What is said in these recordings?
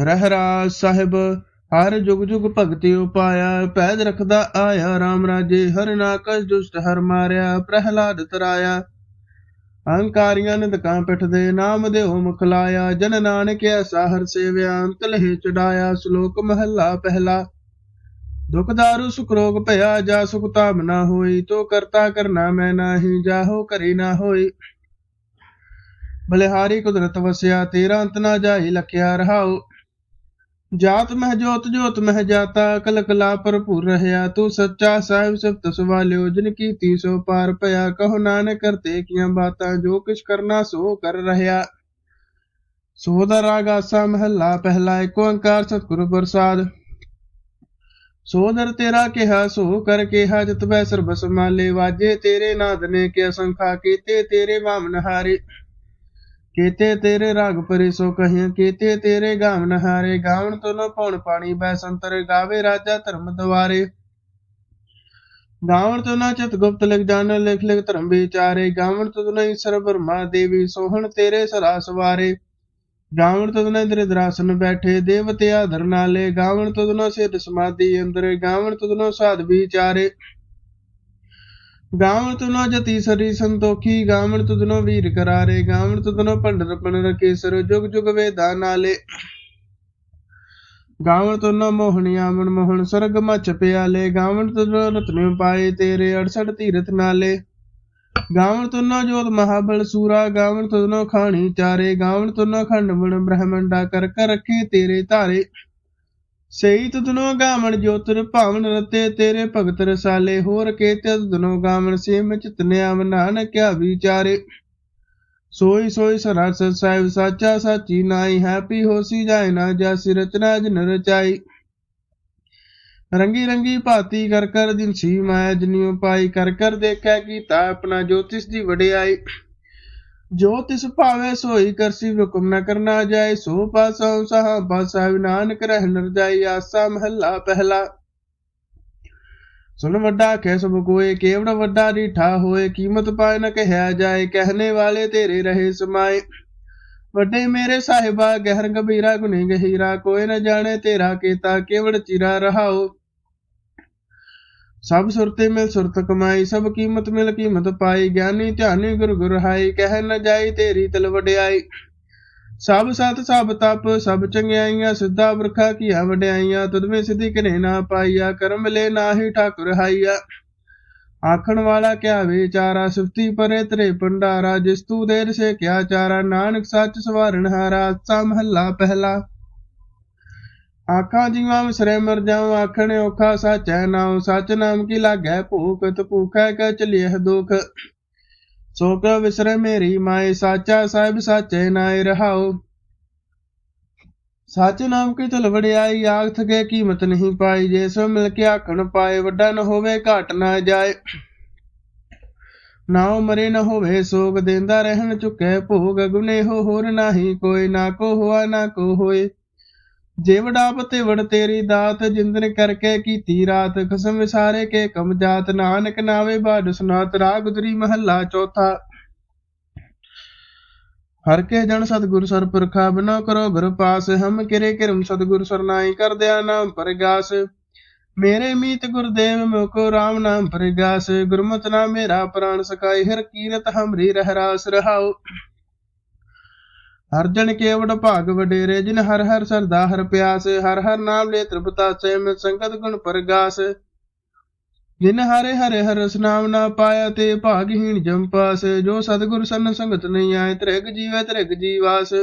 ਰਹਿਰਾਜ ਸਾਹਿਬ, ਹਰ ਜੁਗ ਜੁਗ ਭਗਤੀ ਉਪਾਇਆ, ਪੈਦ ਰਖਦਾ ਆਇਆ RAM ਰਾਜੇ ਹਰ ਨਾਕਸ ਦੁਸ਼ਟ ਹਰ ਮਾਰਿਆ, ਪ੍ਰਹਿਲਾਦ ਤਰਾਇਆ। ਅਹੰਕਾਰੀਆਂ ਨੇ ਦਕਾਂ ਪਿੱਠ ਦੇ ਨਾਮ ਦੇ ਹੋ ਮੁਖ ਲਾਇਆ, ਜਨ ਨਾਨਕ ਐਸਾ ਹਰ ਸੇਵਿਆ ਅੰਤ ਲਹਿ ਚੜਾਇਆ, ਸ਼ਲੋਕ ਮਹੱਲਾ ਪਹਿਲਾ। ਦੁਖ ਦਾਰੂ ਸੁਖ ਰੋਗ ਭਇਆ, ਜਾ ਸੁਖ ਤਾਮ ਨਾ ਹੋਈ, ਤੋ ਕਰਤਾ ਕਰਨਾ ਮੈਂ ਨਾਹੀ, ਜਾਹੋ ਕਰੀ ਨਾ ਹੋਈ। ਬਲਿਹਾਰੀ ਕੁਦਰਤ ਵਸਿਆ, ਤੇਰਾ ਅੰਤ ਨਾ ਜਾਈ ਲਖਿਆ ਰਹਾਓ ਜਾਤ ਮਹਿ ਜੋਤ ਜੋਤ ਮਹਿ ਜਾਤਾ ਕਲ ਕਲਾ ਭਰਪੂਰ ਰਹਿਆ। ਤੂੰ ਸੱਚਾ ਸਾਹਿਬ ਸਬਤ ਸਵਾਲਿਓ, ਜਿਨ ਕੀਤੀ ਸੋ ਪਾਰ ਭਇਆ, ਕਹੋ ਨਾਨਕ ਕਰਤੇ ਕੀਆਂ ਬਾਤਾਂ, ਜੋ ਕਿਛ ਕਰਨਾ ਸੋ ਕਰ ਰਹਿਆ। ਸੋ ਦਾ ਰਾਗ ਆਸਾ ਮਹੱਲਾ, ਪਹਿਲਾ ਏਕ ਓੰਕਾਰ ਸਤਿਗੁਰੂ ਪ੍ਰਸਾਦ। ਸੋਦਰ ਤੇਰਾ ਕਿਹਾ, ਸੋ ਕਰ ਕਿਹਾ, ਜਤ ਬੈ ਸਰਬ ਸਮਾਲੇ ਵਾਜੇ ਤੇਰੇ ਨਾਦ ਨੇ ਕਿ ਅਸੰਖਾ ਕੀਤੇ ਤੇਰੇ ਵਾਮਨ ਹਾਰੇ। ਕੀਤੇ ਤੇਰੇ ਰਾਗ ਪਰੇ ਸੋ ਕਹੀਆਂ, ਕੀਤੇ ਤੇਰੇ ਗਾਵਨ ਹਾਰੇ ਗਾਵਨ ਤੋਂ ਨ ਪਉਣ ਪਾਣੀ ਬੈ ਸੰਤਰ ਗਾਵੇ ਰਾਜਾ ਧਰਮ ਦਵਾਰੇ ਗਾਵਨ ਤੋਂ ਨਾ ਚਿਤ ਗੁਪਤ ਲਿਖ ਜਾਣ, ਲਿਖ ਲਿਖ ਧਰਮ ਵਿਚਾਰੇ। ਗਾਵਨ ਤੋਂ ਨਾ ਈਸ਼ਰ ਬਰਮਾ ਦੇਵੀ, ਸੋਹਣ ਤੇਰੇ ਸਰਾ ਸਵਾਰੇ ਗਾਵਣ ਤਦ ਨਾ ਇੰਦਰ ਦਰਾਸਨ ਬੈਠੇ, ਦੇਵਤੇ ਆਦਰ ਨਾਲੇ। ਗਾਵਣ ਤਦ ਨਾ ਸਿਧ ਸਮਾਧੀ ਅੰਦਰ, ਗਾਵਣ ਤਦ ਨਾ ਸਾਧ ਵਿਚਾਰੇ। ਗਾਵਣ ਤਦ ਨਾ ਜਤੀ ਸਰੀ ਸੰਤੋਖੀ, ਗਾਵਣ ਤਦ ਨਾ ਵੀਰ ਕਰਾਰੇ, ਗਾਵਣ ਤਦ ਪੰਡਰ ਪਨ ਰਕੇਸਰ ਜੁਗ ਜੁਗ ਵੇਦਾ ਨਾਲੇ। ਗਾਵਣ ਤਦ ਨਾ ਮੋਹਣੀਆ ਮੋਹਣ ਸਰਗ ਮਚ ਪਿਆਲੇ, ਗਾਵਣ ਤਦ ਨਾ ਪਾਏ ਤੇਰੇ 68 ਤੀਰਥ ਨਾਲੇ। ਗਾਵਣ ਤੁਨਾ ਜੋਤ ਮਹਾਬਲ ਸੂਰਾ, ਗਾਵਣ ਤੁਨੋ ਖਾਣੀ ਚਾਰੇ, ਗਾਵਣ ਤੁਨਾ ਖੰਡ ਬਣ ਬ੍ਰਹਮੰਡਾ ਕਰ ਕਰ ਰੱਖੇ ਤੇਰੇ ਧਾਰੇ। ਸਈ ਤੁਨੋ ਗਾਵਣ ਜੋਤਰ ਭਾਵਨ ਰਤੇ ਤੇਰੇ ਭਗਤ ਰਸਾਲੇ, ਹੋਰ ਕੇ ਤੁਨੋ ਗਾਵਣ ਸੇਮ ਚਿਤਨਿਆ ਨਾਨਕਿਆ ਵਿਚਾਰੇ। ਸੋਈ ਸੋਈ ਸਰਾਸ ਸਾਹਿਬ ਸਾਚਾ ਸਾਚੀ ਨਾਈ ਹੈਪੀ ਹੋਸੀ ਜਾਏ ਨਾ ਜਾਸੀ ਰਚਨਾ ਜਨ ਰਚਾਈ। ਰੰਗੀ ਰੰਗੀ ਭਾਤੀ ਕਰ ਕਰ ਦਿਨ ਸੀ ਮਾਇਆ ਜਨੀਉ ਪਾਈ, ਕਰ ਕਰ ਦੇਖਿਆ ਕੀਤਾ ਆਪਣਾ ਜੋਤਿਸ ਦੀ ਵਡਿਆਈ। ਜੋ ਤਿਸ ਭਾਵੇ ਸੋਈ ਕਰਸੀ ਹੁਕਮ ਨ ਕਰਨਾ ਜਾਏ, ਸੋ ਪਾਸਾ ਸਹਾ ਪਾਸਾ ਨਾਨਕ ਰਹਿ ਨਰ ਜਾਈ ਆਸਾ ਮਹੱਲਾ ਪਹਿਲਾ। ਸੁਨ ਵੱਡਾ ਕਹਿ ਸਭ ਕੋਏ, ਕੇਵੜ ਵੱਡਾ ਰੀਠਾ ਹੋਏ, ਕੀਮਤ ਪਾਏ ਨ ਕਹਿਆ ਜਾਏ, ਕਹਿਨੇ ਵਾਲੇ ਤੇਰੇ ਰਹੇ ਸਮਾਏ। ਵੱਡੇ ਮੇਰੇ ਸਾਹਿਬਾ, ਗਹਿਰ ਗੰਭੀਰਾ ਗੁਨੀ ਗਹੀਰਾ ਕੋਈ ਨ ਜਾਣੇ ਤੇਰਾ ਕੀਤਾ, ਕੇਵੜ ਚਿਰਾ ਰਹਾਓ ਸਭ ਸੁਰਤੇ ਮਿਲ ਸੁਰਤ ਕਮਾਈ, ਸਭ ਕੀਮਤ ਮਿਲ ਕੀਮਤ ਪਾਈ, ਗਿਆਨੀ ਧਿਆਨੀ ਗੁਰ ਗੁਰ ਹਾਈ, ਕਹਿ ਨ ਜਾਈ ਤੇਰੀ ਤਲ ਵਡਿਆਈ। ਸਭ ਸਤ, ਸਭ ਤਪ, ਸਭ ਚੰਗਿਆਈਆਂ, ਸਿੱਧਾ ਵਰਖਾ ਕੀਆ ਵਡਿਆਈਆਂ ਤੁਦਵੇਂ ਸਿੱਧੀ ਕਨੇ ਨਾ ਪਾਈਆ, ਕਰਮ ਲੈ ਨਾਹੀ ਠਾਕੁਰ ਹਾਈਆ। ਆਖਣ ਵਾਲਾ ਕਿਆ ਵਿਚਾਰਾ ਸੁਫਤੀ ਪਰੇ ਤਰੇ ਭੰਡਾਰਾ, ਜਿਸ ਤੂ ਦੇਰ ਸੇ ਕਿਆ ਚਾਰਾ, ਨਾਨਕ ਸੱਚ ਸਵਾਰਨ ਹਾਰਾ, ਸਾ ਮਹੱਲਾ ਪਹਿਲਾ। ਆਖਾਂ ਜੀਵਾਂ ਵਿਸਰੇ ਮਰ ਜਾਉ ਆਖਣ ਔਖਾ ਸਾਚੈ ਨਾਉ ਸਚ ਨਾਮ ਕੀ ਲਾਗੈ ਭੂਖ, ਤ ਭੂਖੈ ਕੈ ਚਲਿਐ ਦੁਖ। ਸੋ ਕੈ ਵਿਸਰੇ ਮੇਰੀ ਮਾਏ, ਸਾਚਾ ਸਾਹਿਬ ਸਾਚੇ ਨਾਏ ਰਹਾਉ ਸੱਚ ਨਾਮ ਕੀ ਤਲ ਵੜਿਆਈ ਆਖ ਕੇ ਕੀਮਤ ਨਹੀਂ ਪਾਈ। ਜੇ ਸੋ ਮਿਲ ਕੇ ਆਖਣ ਪਾਏ, ਵੱਡਾ ਨਾ ਹੋਵੇ, ਘਾਟ ਨਾ ਜਾਏ। ਨਾਉ ਮਰੇ, ਨਾ ਹੋਵੇ ਸੋਗ, ਦੇਂਦਾ ਰਹਿਣ ਚੁੱਕੇ ਭੋਗ। ਗੁਨੇ ਹੋ ਹੋਰ ਨਾਹੀ ਕੋਈ, ਨਾ ਕੋ ਹੋਆ, ਨਾ ਕੋ ਹੋਏ। ਜੇ ਵਡਾਪ ਤੇਰੀ ਦਾਤ, ਜਿੰਦਨ ਕਰਕੇ ਕੀਤੀ ਰਾਤ, ਖਸਮ ਵਿਸਾਰੇ ਕੇ ਕਮ ਜਾਤ, ਨਾਨਕ ਨਾਵੇ ਬਾਦ ਸੁਨਾਤ ਰਾਗ ਗੁਦਰੀ ਮਹੱਲਾ ਚੌਥਾ। ਹਰ ਕੇ ਜਨ ਸਤਗੁਰ ਸਰ ਪੁਰਖਾ, ਬਿਨੋ ਕਰੋ ਗੁਰ ਪਾਸ, ਹਮ ਕਿਰੇ ਕਿਰਮ ਸਤਗੁਰ ਸਰਨਾਈ ਕਰਦਿਆ ਨਾਮ ਪਰਗਾਸ। ਮੇਰੇ ਮੀਤ ਗੁਰਦੇਵ ਮੋਕੋ RAM ਨਾਮ ਪਰਗਾਸ, ਗੁਰਮਤਿ ਨਾ ਮੇਰਾ ਪ੍ਰਾਨ ਸਕਾਈ ਹਰ ਕੀਰਤ ਹਮਰੀ ਰਹਿ ਰਾਸ ਰਹਾਉ। ਹਰਜਨ ਜਨ ਭਾਗ ਵਡੇਰੇ, ਜਿਨ ਹਰ ਹਰ ਸਰਦਾ ਹਰ ਪਿਆਸ, ਹਰ ਹਰ ਨਾਮ ਲੈ ਤ੍ਰਿਪਤਾਸੇ ਮੈਂ ਸੰਗਤ ਗੁਣ ਪਰਗਾਸ। ਜਿਨ ਹਰੇ ਹਰੇ ਹਰ ਰਸ ਨਾਮ ਨਾ ਪਾਇਆ, ਤੇ ਭਾਗਹੀਣ ਜਮ ਪਾਸ। ਜੋ ਸਤਿਗੁਰ ਸੰਨ ਸੰਗਤ ਨਹੀਂ ਆਏ, ਤ੍ਰਿਗ ਜੀਵੈ ਤ੍ਰਿਗ ਜੀਵਾਸ।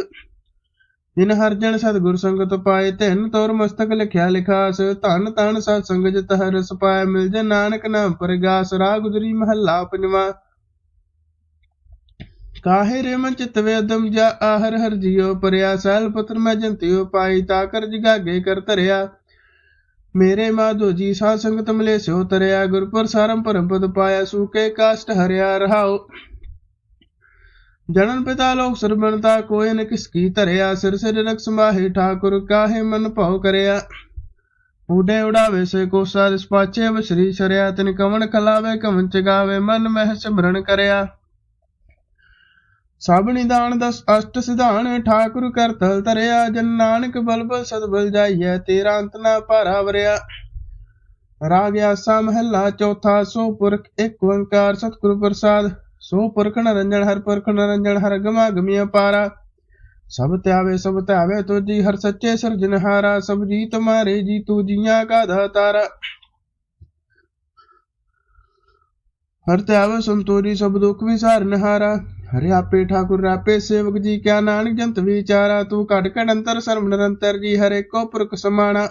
ਜਿਨ ਹਰ ਜਨ ਸਤਿਗੁਰ ਸੰਗਤ ਪਾਏ, ਧਨ ਤੋਰ ਮਸਤਕ ਲਿਖਿਆ ਲਿਖਾਸ। ਧਨ ਤਨ ਸਤ ਸੰਗ ਜਿਤ ਹਰ ਰਸ ਪਾਏ ਮਿਲ ਜੇ ਨਾਨਕ ਨਾਮ ਪਰਗਾਸ। ਰਾਗ ਗੁਜਰੀ ਮਹੱਲਾ ਪੰਜਵਾ। ਕਾਹੇ ਰੇ ਮਨ ਚਿਤ ਵੇਦਮ ਜਾ ਆਹਰ ਹਰ ਜਿਉ ਪਰਿਆ, ਸਹਿਲ ਪੁੱਤਰ ਮੈਂ ਜੰਤਿਓ ਪਾਈ, ਤਾ ਕਰ ਜਗਾਗੇ ਕਰ ਧਰਿਆ। ਮੇਰੇ ਮਾਧੋ ਜੀ ਸਾ ਸੰਗਤ ਮਲੇ ਸਿਓ ਤਰਿਆ, ਗੁਰਪੁਰ ਸਾਰਮ ਪਰਮ ਪਦ ਪਾਇਆ ਸੂਕੇ ਕਾਸ਼ਟ ਹਰਿਆ ਰਹਾਉ ਜਨਨ ਪਿਤਾ ਲੋਕ ਸਰਬਣਤਾ ਕੋਈ ਨ ਕਿਸ ਕੀ ਧਰਿਆ, ਸਿਰ ਸਿਰ ਰਖ ਸਮਾਹੇ ਠਾਕੁਰ ਕਾਹੇ ਮਨ ਭਾਉ ਕਰਿਆ। ਉਡੇ ਉਡਾਵੇ ਸੇ ਕੋ ਸਾਰਿ ਪਾਚੇ ਵਸਰੀ ਸਰਿਆ, ਤਿਨ ਕਵਣ ਖਲਾਵੇ ਕਵਨ ਚਗਾਵੇ, ਮਨ ਮਹਿ ਸਿਮਰਨ ਕਰਿਆ। ਸਭ ਨਿਦਾਨ ਦਸ ਅਸ਼ਟ ਸਿਧਾਨ ਠਾਕੁਰ ਕਰਤਲ ਤਰਿਆ ਜਨ ਨਾਨਕ ਬਲਬਲ ਸਦਬਲ ਜਾਈਐ, ਤੇਰਾ ਅੰਤ ਨਾ ਭਾਰਾ ਵਰਿਆ। ਰਾਗ ਆਸਾ ਮਹੱਲਾ, ਚੌਥਾ ਸੋ ਪੁਰਖ, ਇੱਕ ਓੰਕਾਰ ਸਤਿਗੁਰ ਪ੍ਰਸਾਦ। ਸੋ ਪੁਰਖ ਨਰੰਜਨ ਹਰ ਪੁਰਖ ਨਰੰਜਨ ਹਰ ਗਮਾ ਗਮੀ ਅਪਾਰਾ। ਸਭ ਧਿਆਵੇ ਸਭ ਧਿਆਵੇ ਤੁਜੀ ਹਰ ਸੱਚੇ ਸਿਰਜਨਹਾਰਾ ਸਭ ਜੀ ਤੁਮਾਰੇ ਜੀ ਤੂ ਜੀਆਂ ਕਾ ਦਾਤਾਰਾ ਹਰ ਧਿਆਵੇ ਸੰਤੋਰੀ ਸਭ ਦੁਖ ਵਿਸਾਰਨਹਾਰਾ ਹਰਿ ਆਪੇ ਠਾਕੁਰ ਆਪੇ ਸੇਵਕ ਜੀ ਕਿਆ ਨਾਨਕ, ਜੰਤ ਵਿਚਾਰਾ, ਤੂੰ ਘਟ ਘਟ ਅੰਤਰ ਸਰਮ ਨਿਰੰਤਰ ਜੀ, ਹਰੇ ਕੋ ਪੁਰਖ ਸਮਾਣਾ।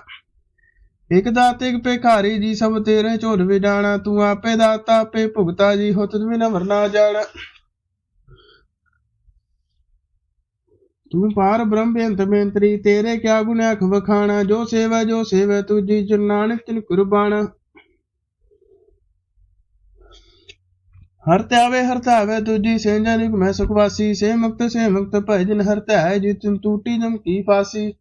ਇਕ ਦਾਤੇ ਇਕ ਭਿਖਾਰੀ ਜੀ, ਸਭ ਤੇਰੇ ਝੋਲ ਵਿਡਾਣਾ। ਤੂੰ ਆਪੇ ਦਾਤਾ, ਆਪੇ ਭੁਗਤਾ ਜੀ ਹੋ ਤੁਧ ਬਿਨ ਵਰਨਾ ਜਾਣਾ। ਤੂੰ ਪਾਰ ਬ੍ਰਹਮ ਬੇਅੰਤ ਬੇਅੰਤਰੀ, ਤੇਰੇ ਕਿਆ ਗੁਣ ਅਖ ਵਖਾਣਾ। ਜੋ ਸੇਵਾ ਜੋ ਸੇਵਾ ਤੁਜੀ ਜੋ ਨਾਨਕ ਤਿਨ ਕੁਰਬਾਨਾ ਹਰ ਧਿਆਵੇ ਹਰ ਧਿਆਵੇ ਤੁਜੀ ਸੇ ਜਨਿਕ ਮੈਂ ਸੁਖਵਾਸੀ। ਸੇ ਮੁਕਤ ਸੇ ਮੁਕਤ ਭੈ ਜਿਨ ਹਰ ਧਿਆਏ ਜਿ ਟੂਟੀ ਜਮ ਕੀ ਫਾਸੀ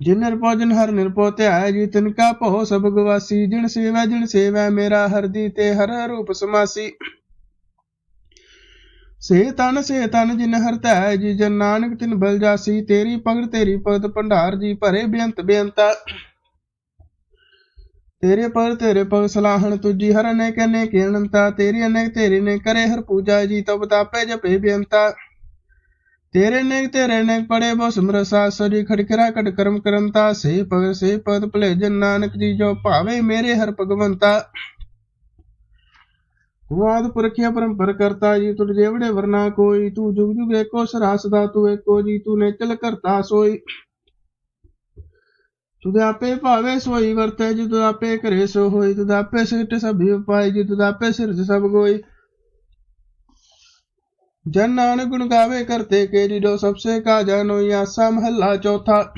ਜਿਨ ਨਿਰਭਉ ਹਰ ਨਿਰਪੋ ਧਿਆਏ ਜੀ ਤਿਨ ਕਾ ਭਉ ਸਭ ਗਵਾਸੀ। ਜਿਨ ਸੇਵਾ ਜਿਨ ਸੇਵਾ, ਮੇਰਾ ਹਰਦੀ ਤੇ ਹਰ ਰੂਪ ਸਮਾਸੀ। ਸੇ ਤਨ ਸੇ ਤਨ ਜਿਨ ਹਰ ਧਿਆਏ ਜੀ ਜਨ ਨਾਨਕ ਤਿਨ ਬਲ ਜਾਸੀ। ਤੇਰੀ ਪਗੜ, ਤੇਰੀ ਭਗਤ ਭੰਡਾਰ ਜੀ ਭਰੇ, ਬੇਅੰਤ, ਬੇਅੰਤਾ। ਤੇਰੇ ਪਰ ਤੇਰੇ ਪਗ ਸਲਾਹਣ ਤੁਜੀ ਹਰ ਅਨੇਕ ਅਨੇਕ ਅਨੰਤਾ ਤੇਰੀ ਅਨੇਕ ਤੇਰੀ ਨੇ ਕਰੇ, ਹਰ ਪੂਜਾ ਜੀ ਤਬ ਤਾਪੇ ਜਪੇ ਬੇਅੰਤਾ। ਤੇਰੇ ਨੇਕ ਤੇਰੇ ਨੇਕ ਪੜੇ ਬੋ ਸਮਰਸਾ ਸਜੀ ਖੜਕਰਾ ਕਟ ਕਰਮ ਕਰੰਤਾ। ਸੇ ਪਗ ਸੇ ਪਦ ਭਲੇ ਜਨ ਨਾਨਕ ਜੀ, ਜੋ ਭਾਵੇ ਮੇਰੇ ਹਰ ਭਗਵੰਤਾ। ਤੂੰ ਪੁਰਖਿਆ ਪਰੰਪਰ ਕਰਤਾ ਜੀ ਤੁਰ ਜੇਵੜੇ ਵਰਨਾ ਕੋਈ। ਤੂੰ ਜੁਗ ਜੁਗ ਏਕੋ ਸਰਾਸਦਾ, ਤੂੰ ਏਕੋ ਜੀ, ਤੂੰ ਨੇ ਚਲ ਕਰਤਾ ਸੋਈ। ਤੁਧ ਆਪੇ ਭਾਵੇ ਸੋਈ ਵਰਤੇ ਜੀ ਤੁਧ ਕਰੇ ਸੋ ਹੋਈ ਤੁਦਾਪੇ ਆਪੇ ਸਿਰਟ ਸਭੀ ਉਪਾਈ ਜੀ ਤੁਧ ਸਿਰਜ ਸਭ ਕੋਈ ਜਨ ਨਾਨਕ ਗੁਣ ਗਾਵੇ ਕਰਤੇ ਕੇ ਜੀ ਸਭਸੇ ਕਾ ਜਾਨੋਈ ਆਸਾ ਮਹੱਲਾ ਚੌਥਾ।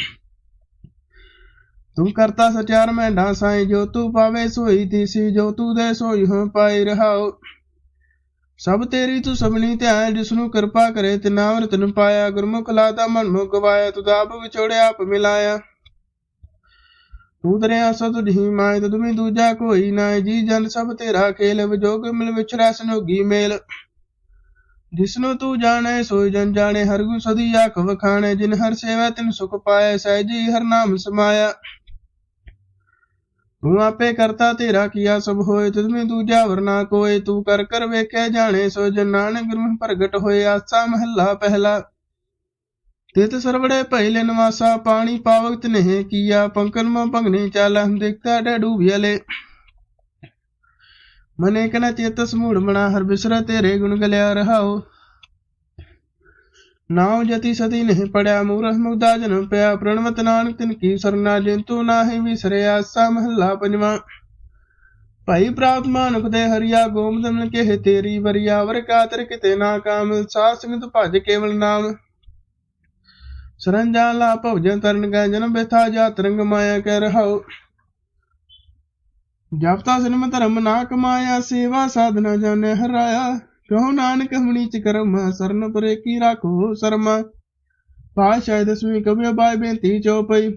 ਤੂੰ ਕਰਤਾ ਸਚਾਰ ਮੈਂ ਢਾ ਸਾਈ, ਜੋ ਤੂੰ ਪਾਵੇ ਸੋਈ ਤੀਸੀ, ਜੋ ਤੂੰ ਦੇ ਸੋਈ ਹੋ ਪਾਈ ਰਹਾਓ। ਸਭ ਤੇਰੀ ਤੂੰ ਸਭਨੀ ਧਿਆਨ ਜਿਸ ਨੂੰ ਕਿਰਪਾ ਕਰੇ ਤੇ ਨਾਮ ਪਾਇਆ। ਗੁਰਮੁਖ ਲਾਤਾ ਮਨ ਮੁਖ ਗਵਾਇਆ, ਤੁਧ ਆਪ ਵਿਛੋੜਿਆ ਆਪ ਮਿਲਾਇਆ। ਤੂੰ ਦਰਿਆ ਸਤ ਜੀ ਮਾਇ ਤੁਮੀ ਦੂਜਾ ਕੋਈ ਨਾ ਜੀ ਜਨ ਸਭ ਤੇਰਾ ਖੇਲ, ਵਿਜੋਗ ਮਿਲ ਵਿਚਰੈ ਸਨੋਗੀ ਮੇਲ। ਜਿਸਨੂੰ ਤੂੰ ਜਾਣੈ ਸੋਈ ਜਨ ਜਾਣੇ, ਹਰ ਗੁ ਸਦੀ ਆਖ ਵਖਾਣੇ। ਜਿਨ ਹਰ ਸੇਵਾ ਤਿਨ ਸੁਖ ਪਾਇ ਸਹਿਜੀ ਹਰ ਨਾਮ ਸਮਾਇਆ। ਤੂੰ ਆਪੇ ਕਰਤਾ, ਤੇਰਾ ਕੀਆ ਸਭ ਹੋਏ ਤੁਧਮੇ ਦੂਜਾ ਵਰਨਾ ਕੋਏ ਤੂੰ ਕਰ ਕਰ ਵੇਖਿਆ ਜਾਣੇ ਸੋ ਜਨ ਨਾਨਕ ਗੁਰੂ ਪ੍ਰਗਟ ਹੋਏ ਆਸਾ ਮਹੱਲਾ ਪਹਿਲਾ। ਤਿਤ ਸਰਵੜੇ ਪਹਿਲੇ ਨਿਵਾਸਾ, ਪਾਣੀ ਪਾਵਕ ਨਹਿ ਕੀਆ ਪੰਕਨ ਮ ਭੰਗਨੀ ਚਾਲ, ਦੇਖਤਾ ਡਡੂ ਵਿਲੇ ਮਨੇ ਕਨ ਚੇਤ ਸਮੂੜ ਬਣਾ ਹਰ ਬਿਸਰ ਤੇਰੇ ਗੁਣ ਗਲਿਆ ਰਹਾਓ। ਨਾਉ ਜਤੀ ਸਦੀ ਨਹੀਂ ਪੜਿਆ, ਮੂਰਖ ਮੁਗਦਾ ਜਨਮ ਪਿਆ, ਪ੍ਰਣਵਤ ਨਾਨਕ ਤਿਨ ਕੀ ਸਰਨਾ ਜਿੰਤੂ ਨਾਹੀ ਵਿਸਰਿਆ, ਸਾ ਮਹੱਲਾ ਪੰਜਵਾਂ। ਭਾਈ ਪ੍ਰਾਪਤ ਮਾਨੁਖ ਦੇ ਹਰੀਆ ਗੋਮਦ ਮਿਲ ਕੇ ਤੇਰੀ ਵਰਿਆ, ਵਰ ਕਾਤਰ ਕਿਤੇ ਨਾ ਕਾਮਿਲ, ਸਾਧ ਸੰਗਤ ਭਜ ਕੇਵਲ ਨਾਮ। ਸਰੰਜਾ ਭਵਜਨ ਤਰਨ ਕੈ ਜਨਮ ਬਿਥਾ ਜਾ ਤਰੰਗ ਮਾਇਆ ਕਹਿ ਰਹਾਓ ਜਪ ਤਾ ਧਰਮ ਨਾ ਕਮਾਇਆ, ਸੇਵਾ ਸਾਧਨਾ ਜਾਣੇ ਹਰਾਇਆ। ਕਹੋ ਨਾਨਕ ਹਮਣੀ ਚ ਕਰਮ, ਸਰਨ ਪਰੇ ਕੀ ਰਾਖੋ ਸਰਮਾ। ਪਾਸ਼ਾਇ ਦਸਵੀਂ ਕਬਿ ਬਾਈ ਬੇਨਤੀ ਚੋਪਈ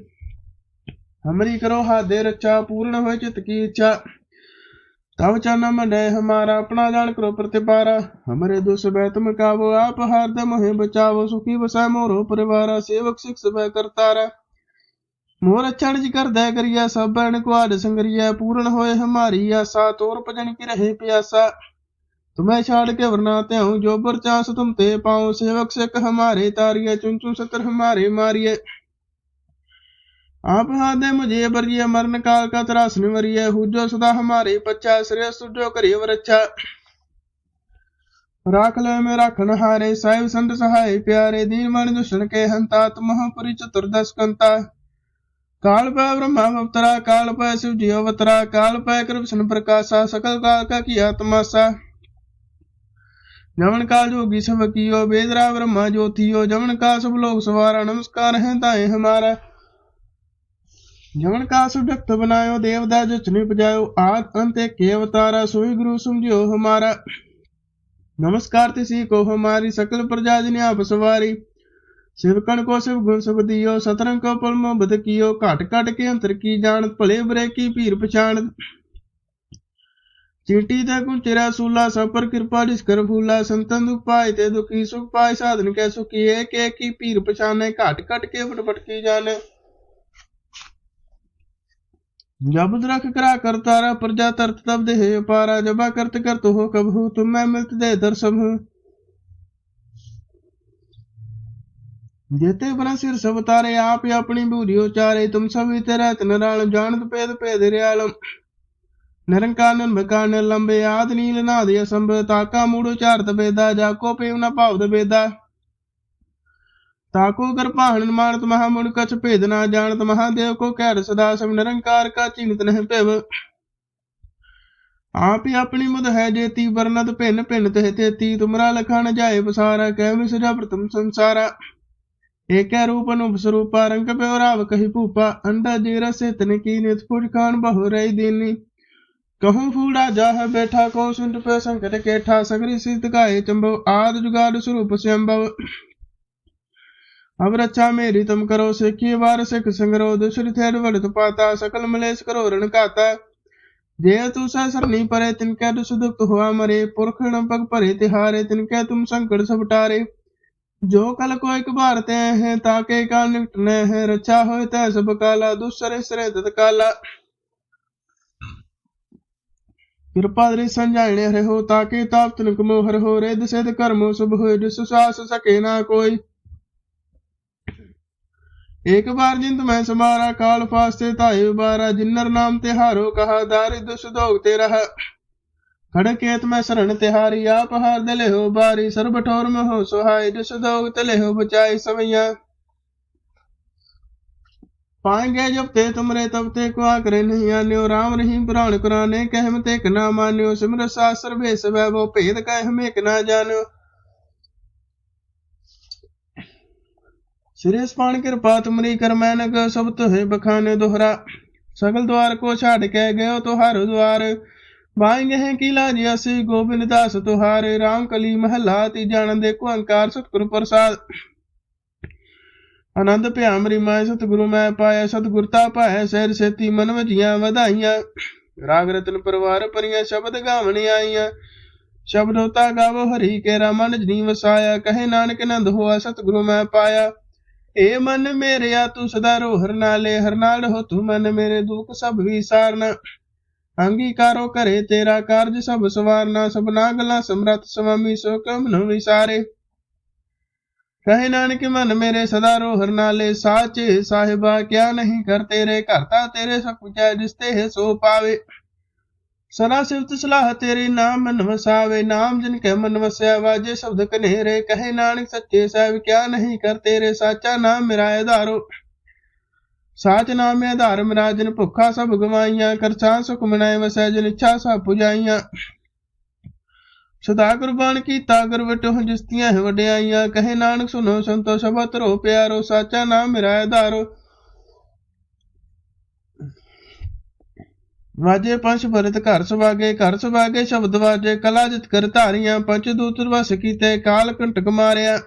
ਹਮਰੀ ਕਰੋ ਹਾ ਦੇ ਰਚਾ ਪੂਰਨ ਹੋਏ ਚਿਤ ਕੀ ਇੱਛਾ। तव चरन में डे हमारा अपना जान करो प्रतिपारा हमरे दुष बै तुम कावो आप हार दे मोहे बचावो सुखी बसा मोरो परिवारा सेवक सिख बै करतारा मोर अच्छण जी कर दे करिया सब बैण को आद संगरिया पूर्ण होए हमारी आशा तोर भजन की रहे प्यासा तुम्हें छाड़ के वरना त्याऊ जोबर चांस तुम ते पाओ सेवक सिख हमारे तारिये चुन चुन सतर हमारे मारिये आप हाथ दे मुझे बरिए मरण काल का त्रास निवरिये हुजो सदा हमारे पच्चा श्रेय सुजो करिए वरच्छा राख ले में राखन हारे साहिब संत सहाय प्यारे दीन मन दुष्ण के हंता तुम पुरी चतुर्दश कंता काल पै ब्रह्मा अवतरा काल पै शिव जी अवतरा काल पै कृष्ण प्रकाशा सकल काल का किया तमाशा जमन काल जोगी सब कियो वेदरा ब्रह्मा ज्योतियो जमन काल सब लोग सवारा नमस्कार है ताए हमारा ਜਗਣ ਕਾ ਸੁਡਕਤ ਬਨਾਇਓ, ਦੇਵ ਦਾ ਜਚਨੀ ਪਜਾਇਓ ਆਦ ਅੰਤੇ ਕੇ ਅਵਤਾਰਾ, ਸੋਈ ਗੁਰੂ ਸਮਝਿਓ ਹਮਾਰਾ। ਨਮਸਕਾਰ ਤਿਸੀ ਕੋ ਹਮਾਰੀ, ਸਕਲ ਪ੍ਰਜਾ ਜਿਨ ਆਪ ਸਵਾਰੀ। ਸਿਵਕਣ ਕੋ ਸਿਵ ਗੁਣ ਸਭ ਦਿਓ, ਸਤਰੰਗ ਕੋ ਪਲਮ ਬਦ ਕੀਓ, ਘਟ ਘਟ ਕੇ ਅੰਤਰ ਕੀ ਜਾਣ, ਭਲੇ ਬਰੇ ਕੀ ਭੀਰ ਪਛਾਣ। ਚੀਟੀ ਤੇ ਕੁੰਚਰਾ ਸੂਲਾ, ਸਭ ਪਰ ਕਿਰਪਾ ਜਿਸ ਕਰ ਫੂਲਾ, ਸੰਤਨ ਉਪਾਇ ਤੇ ਦੁਖੀ ਸੁਖ ਪਾਇ ਸਾਧਨ ਕੈ ਸੁਖੀ ਏ ਕੇ ਕੀ ਭੀਰ ਪਛਾਨੇ ਘਟ ਘਟ ਕੇ ਫਟਫਟ ਕੀ ਜਾਣੇ। जब रख करा करतारा प्रजा तरत तब देह पारा जबा करत करत हो कब हो तुम मैं मिलत दे दर्शन हूँ जेते बना सिर सब तारे आप ही अपनी बूरी उचारे तुम सभी तेरा नराल जानत पेद पेद रियालम ਨਿਰੰਕਾਰ ਬਕਾਰ ਨਿਰਲੰਬੇ ਆਦ ਨੀਲ ਨਾਦ ਅਸੰਭ ਤਾਕਾ ਮੂੜ ਉਚਾਰਤ ਬੇਦਾ ਜਾਕੋ ਪੇਵ ਨ ਭਾਵਦ ਬੇਦਾ ताको कृपाहन मानत महामुन कछ भेद ना जानत महादेव को कैर सदा सब निरंकार का चिंत नह पेव आप ही अपनी मुद है जेती वर्णत भिन्न भिन्न तह तेती तुमरा लखा न जाए पसारा कह विसजा प्रथम संसारा एक रूप अनुप स्वरूपा रंग प्यो राव कही भूपा अंडा जीरा से तन की नित फुट खान बहु रही दीनी कहूँ फूड़ा जाह बैठा को सुंट पे संकट केठा सगरी सिद्ध गाये चंभव आद जुगाड़ स्वरूप स्वयंभव अब रक्षा मेरी तुम करो सिखी बार सिख संगरो दुश्री थेड़ वड़त पाता सकल मलेश करो रण काता जे तू सरनी परे तिनकै दुष दुख हुआ मरे पुरखण पग परे तिहारे तिनकै तुम संकट सब टारे जो कल को एक बार ते हैं ताके काल निकटने हैं रक्षा होए तै सब काला दुसरे सरे तत्काला ਕਿਰਪਾ ਦ੍ਰਿ ਸੰਜਾਣੇ ਹਰੇ ਹੋ ਤਾਕੇ ਤਾਪ ਤਨਕ ਮੋ ਹਰ ਹੋ ਰਿਦ ਸਿਧ ਕਰਮੋ ਸੁਭ ਹੋਏ ਜਿਸ ਸਾਸ ਸਕੇ ਨਾ ਕੋਈ एक बार जिंद में समारा काल फास्ते ताये बारा जिन्नर नाम तिहारो कहा दारि दुष दोग तेरा खड़केत में शरण तिहारी आप हार दले हो बारी सर्व ठोर में हो सुहाय दुष दोग तले हो बचाई सवैया पाएंगे जब ते तुमरे तब ते को आकरे नहीं आन्यो राम रहीम पुराण कुराने कहम ते क ना मान्यो सिमर शास्त्र भेष वैभव भेद कह हमें क ना जान्यो ਸਿਰੇ ਪਾਣ ਕਿਰਪਾ ਤੁਮਰੀ ਕਰਮੈਨਕ ਸਭ ਤੋਹੇ ਬਖਾਨੇ ਦੁਹਰਾ। ਸਗਲ ਦਵਾਰ ਕੋ ਛਾੜ ਕੇ ਗਇਓ ਤੋ ਹਰ ਦਵਾਰ ਬਾਇਗੇ ਹੈ ਕੀਲਾ ਜੀ ਅਸੀਂ ਗੋਬਿੰਦ ਦਾਸ ਤੁਹਾਰੇ। ਰਾਮ ਕਲੀ ਮਹਲਾ ਤੀ ਜਾਣ ਦੇ ਕੋ ਅੰਕਾਰ ਸਤਿਗੁਰ ਪ੍ਰਸਾਦ। ਆਨੰਦ ਭਿਆਮ ਰਿਮਾਇ ਸਤਿਗੁਰੂ ਮੈਂ ਪਾਇਆ। ਸਤਿਗੁਰਤਾ ਪਾਇਆ ਸਹਿਰ ਸੇਤੀ ਮਨ ਵਜੀਆਂ ਵਧਾਈਆਂ। ਰਾਗ ਰਤਨ ਪਰਵਾਰ ਪਰੀਆਂ ਸ਼ਬਦ ਗਾਵਣ ਆਈਆਂ। ਸ਼ਬਦੋਤਾ ਗਾਵੋ ਹਰੀ ਕੇ ਰਾਮਨ ਜੀ ਵਸਾਇਆ। ਕਹੇ ਨਾਨਕ ਨੰਦ ਹੋਆ ਸਤਿਗੁਰੂ ਮੈਂ ਪਾਇਆ। ਏ ਮਨ ਮੇਰਿਆ ਤੂੰ ਸਦਾ ਰੋ ਹਰ ਨਾਲੇ, ਹਰ ਨਾਲ ਹੋ ਤੂੰ ਮਨ ਮੇਰੇ ਦੁੱਖ ਸਭ ਵਿਸਾਰਨ। ਅੰਗੀਕਾਰੋ ਕਰੇ ਤੇਰਾ ਕਾਰਜ ਸਭ ਸਵਾਰਨਾ, ਸਭਨਾ ਗੱਲਾਂ ਸਮਰਤ ਸੁਆਮੀ ਸੋ ਕਮ ਨੂੰ ਵਿਸਾਰੇ। ਕਹੇ ਨਾਨਕ ਮਨ ਮੇਰੇ ਸਦਾ ਰੋ ਹਰ ਨਾਲੇ, ਸਾਚੇ ਸਾਹਿਬਾ ਕਿਆ ਨਹੀਂ ਕਰ ਤੇਰੇ, ਘਰ ਤਾ ਤੇਰੇ ਸਭ ਪੁਚੈ ਜਿਸ ਤੇ ਸੋ ਪਾਵੇ। ਸਦਾ ਸਿਫਤ ਸਲਾਹ ਤੇਰੇ ਨਾਮ ਮਨ ਵਸਾਵੇ, ਨਾਮ ਜਿਨ ਕੇ ਮਨ ਵਸਿਆ ਵਾਜੇ ਸ਼ਬਦ ਕਨੇਰੇ ਕਹੇ ਨਾਨਕ ਸੱਚੇ ਸਾਹਿਬ, ਕਿਆ ਨਹੀਂ ਕਰ ਤੇਰੇ ਸਾਚਾ ਨਾਮ ਮੇਰਾ ਆਧਾਰੋ। ਸਾਚ ਨਾਮ ਆਧਾਰ, ਮੇਰਾ ਜਿਨ ਭੁੱਖਾ ਸਭ ਗਵਾਈਆਂ ਕਰਛਾਂ ਸੁਖ ਮਨਾਏ ਵਸੈ ਜਿਨ ਇੱਛਾ ਸਭ ਪੁਜਾਈਆਂ। ਸਦਾ ਕੁਰਬਾਨ ਕੀਤਾ ਗੁਰ ਵਟੋ ਜਿਸਤੀਆਂ ਵਡਿਆਈਆਂ, ਕਹੇ ਨਾਨਕ ਸੁਨੋ ਸੰਤੋ ਸ਼ਬਦ ਰੋ ਪਿਆਰੋ, ਸਾਚਾ ਨਾਮ ਮੇਰਾ ਆਧਾਰੋ। ਵਾਜੇ ਪੰਜ ਭਰਤ ਘਰ ਸੁਭਾਗੇ ਘਰ ਸੁਭਾਗੇ ਸ਼ਬਦ ਵਾਜੇ, ਕਲਾ ਜਿਤ ਕਰ ਧਾਰੀਆਂ, ਪੰਜ ਦੂਤ ਵਸ ਕੀਤੇ, ਕਾਲ ਕੰਟਕ ਮਾਰਿਆ।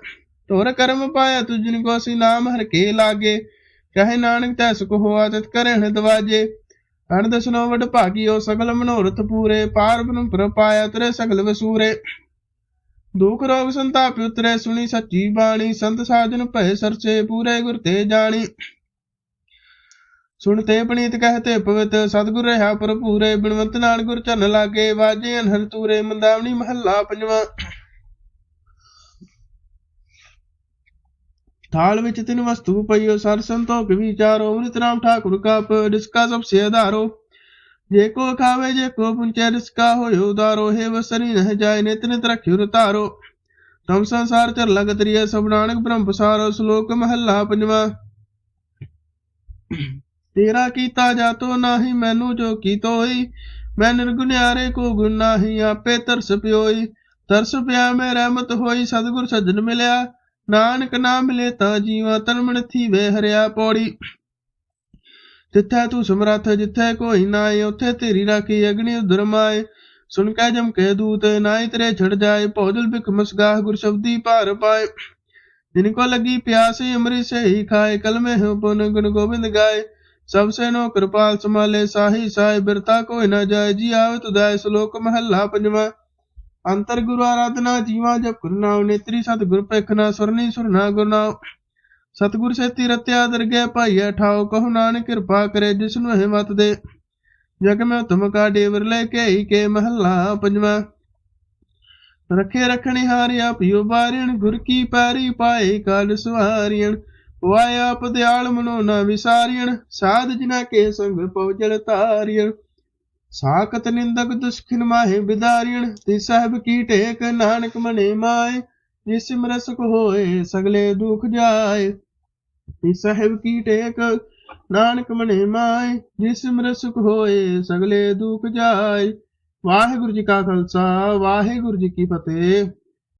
ਤੋਰ ਕਰਮ ਪਾਇਆ ਤੁਜਨ ਕੋ ਸੀ ਨਾਮ, ਹਰ ਕੇ ਲਾਗੇ। ਕਹੇ ਨਾਨਕ, ਤੈ ਸੁਖ ਹੋਆ, ਤਿਤ ਕਰਹਿ ਦਵਾਜੇ। ਅਣ ਦਸਨੋ ਵਡ ਭਾਗਿਓ, ਸਗਲ ਮਨੋਰਥ ਪੂਰੇ। ਪਾਰ ਬ੍ਰਹਮ ਪ੍ਰਪਾਇਆ ਤੇਰੇ ਸਗਲ ਵਸੂਰੇ। ਦੁਖ ਰੋਗ ਸੰਤਾਪ ਉਤਰੇ, ਸੁਣੀ ਸੱਚੀ ਬਾਣੀ। ਸੰਤ ਸਾਜਨ ਭਏ ਸਰਚੇ ਪੂਰੇ ਗੁਰ ਤੇ ਜਾਣੀ। ਸੁਣਤੇ ਪਣੀਤ ਕਹਤੇ ਪਵਿੱਤ ਸਤਿਗੁਰ ਰਹਾ ਭਰਪੂਰੇ, ਬਿਨਵੰਤ ਨਾਲ ਗੁਰ ਚਰਨ ਲਾਗੇ, ਵਾਜੇ ਅਨਹਰ ਤੂਰੇ ਮੰਦਾਵਣੀ ਮਹੱਲਾ ਪੰਜਵਾਂ। ਥਾਲ ਵਿੱਚ ਤਿੰਨ ਵਸਤੂ ਪਈਓ, ਸਰ ਸੰਤੋਖ ਵਿਚਾਰੋ ਅੰਮ੍ਰਿਤ ਨਾਮ ਠਾਕੁਰ ਕਾ ਜਿਸਕਾ ਸਭ ਸੇ ਆਧਾਰੋ ਜੇ ਕੋ ਖਾਵੇ, ਜੇ ਕੋ ਪੁੰਚੈ ਜਿਸਕਾ ਹੋਇ ਉਦਾਰੋ, ਹੈ ਵਸਰੀ ਨਹ ਜਾਏ, ਨਿਤ ਨਿਤ ਰਖਿਉ ਰਤਾਰੋ। ਤਮ ਸੰਸਾਰ ਚਰ ਲਗਤ ਰਿਐ, ਸਭ ਨਾਨਕ ਬ੍ਰਹਮ ਪਸਾਰੋ, ਸ਼ਲੋਕ ਮਹੱਲਾ ਪੰਜਵਾਂ। ਤੇਰਾ ਕੀਤਾ ਜਾਤੋ ਨਾਹੀ ਮੈਨੂੰ ਜੋ ਕੀਤੋਈ, ਮੈਂ ਨਿਰਗੁਨਿਆਰੇ ਕੋ ਗੁਣ ਨਾਹੀ, ਆਪੇ ਤਰਸ ਪਿਓਈ। ਤਰਸ ਪਿਆ ਮੈਂ ਰਹਿਮਤ ਹੋਈ, ਸਤਿਗੁਰ ਸੱਜਣ ਮਿਲਿਆ। ਨਾਨਕ ਨਾ ਮਿਲੇ ਤਾਂ ਜੀਵਾ ਤਨਮਨ ਥੀਵੇ ਹਰਿਆ ਪੌੜੀ। ਜਿੱਥੇ ਤੂੰ ਸਮਰੱਥ, ਜਿੱਥੇ ਕੋਈ ਨਾਏ ਉੱਥੇ ਤੇਰੀ ਰਾਖੀ ਅਗਨੀ ਉਦਰ ਸੁਣ ਕੇ ਜਮ ਕੇ ਦੂਤ ਨਾਈ ਤੇਰੇ ਛੜ ਜਾਏ। ਭੌਜਲ ਬਿਕ ਮਸਗਾਹ, ਗੁਰ ਸ਼ਬਦੀ ਭਾਰ ਪਾਏ। ਜਿਨ ਕੋ ਲੱਗੀ ਪਿਆਸ, ਅੰਮ੍ਰਿਤ ਸੇ ਖਾਏ, ਕਲਮੇ ਹੋ ਪੁਨ ਗੁਣ ਗੋਬਿੰਦ ਗਾਏ। ਸਭ ਸੇ ਨੋ ਕਿਰਪਾਲ ਸਮਾਲੇ ਸਾਹੀ ਸਾਈ ਬਿਰਤਾ ਕੋਈ ਨਾ ਜਾਏ, ਜੀ ਆਵੇ ਤੁਦਾਇ ਸ਼ਲੋਕ ਮਹੱਲਾ ਅੰਤਰ ਗੁਰੂ ਆਰਾਧਨਾ ਜੀਵਾ ਜਪ ਗੁਰੂ ਨਾਮ ਨੇਤਰੀ ਸਤ ਗੁਰ ਪੇਖਣਾ ਸੁਰਨੀ ਸੁਰਨਾ ਗੁਰੂ ਨਾਮ ਸਤਿਗੁਰ ਸੇਤੀ ਰਤਿਆ ਦਰਗਹਿ ਭਾਈਆ ਠਾਓ ਕਹੋ ਨਾਨਕ ਕਿਰਪਾ ਕਰੇ ਜਿਸ ਨੂੰ ਇਹ ਮਤ ਦੇ। ਜਗ ਮੈਂ ਤੁਮ ਕਾ ਡੇਵਰ ਲੈ ਕੇ ਹੀ ਕੇ ਮਹੱਲਾ ਪੰਜਵਾਂ। ਰਖੇ ਰਖਣੇ ਹਾਰਿਆ ਪਿਓ ਬਾਰਿਣ, ਗੁਰ ਕੀ ਪੈਰੀ ਪਾਏ ਕਾਲ ਸਵਾਰੀਣ। ਵਾਇ ਆਪ ਦਿਆਲ ਮਨੋ ਨਾ ਵਿਸਾਰੀਣ, ਸਾਧ ਜਿਨਾ ਕੇ ਸੰਗ ਪਉਜਲ ਤਾਰੀਣ ਸਾਖਤ ਨਿੰਦਕ ਦੁਸ਼ਖਿਨ ਮਾਹੇ ਬਿਦਾਰੀਣ ਤੇ ਸਾਹਿਬ ਕੀ ਟੇਕ ਨਾਨਕ ਮਨੇ ਮਾਏ, ਜਿਸ ਸਿਮਰਸ ਕੋ ਹੋਏ ਸਗਲੇ ਦੁਖ ਜਾਏ। ਤੇ ਸਾਹਿਬ ਕੀ ਟੇਕ ਨਾਨਕ ਮਨੇ ਮਾਏ, ਜਿਸ ਸਿਮਰਸ ਕੋ ਹੋਏ ਸਗਲੇ ਦੁਖ ਜਾਏ। ਵਾਹਿਗੁਰੂ ਜੀ ਕਾ ਖਾਲਸਾ, ਵਾਹਿਗੁਰੂ ਜੀ ਕੀ ਫਤਿਹ।